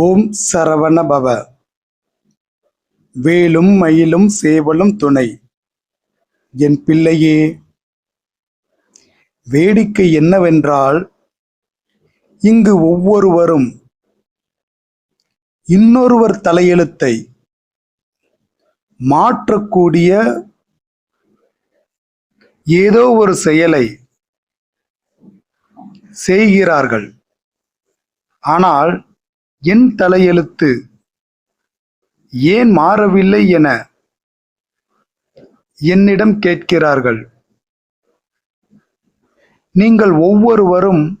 ஓம் சரவண பவ. வேலும் மயிலும் சேவலும் துணை. என் பிள்ளையே வேடிக்கை என்னவென்றால் இங்கு ஒவ்வொருவரும் இன்னொருவர் தலையெழுத்தை மாற்றக்கூடிய ஏதோ ஒரு செயலை செய்கிறார்கள். ஆனால் என் தலையெழுத்து ஏன் மாறவில்லை என என்னிடம் கேட்கிறார்கள். நீங்கள் ஒவ்வொருவரும்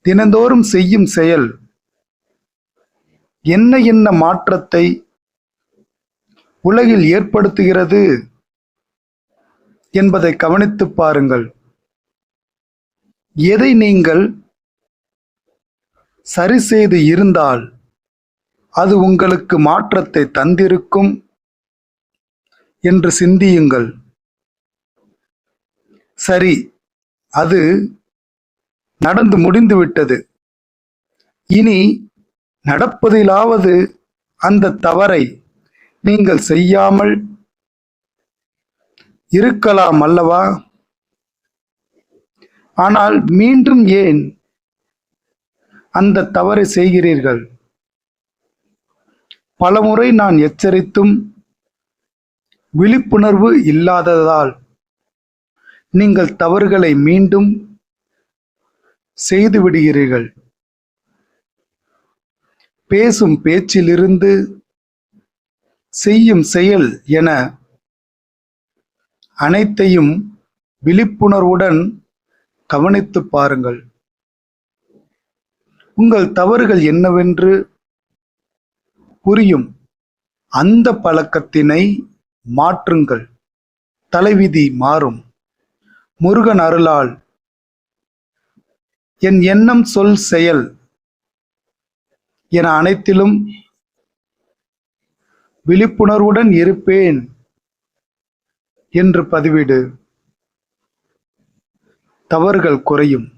தினந்தோறும் செய்யும் செயல் என்ன என்ன மாற்றத்தை உலகில் ஏற்படுத்துகிறது என்பதை கவனித்துப் பாருங்கள். எதை நீங்கள் சரி செய்து இருந்தால் அது உங்களுக்கு மாற்றத்தை தந்திருக்கும் என்று சிந்தியுங்கள். சரி அது நடந்து முடிந்துவிட்டது. இனி நடப்பதிலாவது அந்த தவறை நீங்கள் செய்யாமல் இருக்கலாம் அல்லவா? ஆனால் மீண்டும் ஏன் அந்த தவறை செய்கிறீர்கள். பலமுறை நான் எச்சரித்தும் விழிப்புணர்வு இல்லாததால் நீங்கள் தவறுகளை மீண்டும் செய்து விடுகிறீர்கள். பேசும் பேச்சிலிருந்து செய்யும் செயல் என அனைத்தையும் விழிப்புணர்வுடன் கவனித்துப் பாருங்கள். உங்கள் தவறுகள் என்னவென்று புரியும். அந்த பழக்கத்தினை மாற்றுங்கள். தலைவிதி மாறும். முருகன் அருளால் என் எண்ணம் சொல் செயல் என அனைத்திலும் விழிப்புணர்வுடன் இருப்பேன் என்று பதிவிடு. தவறுகள் குறையும்.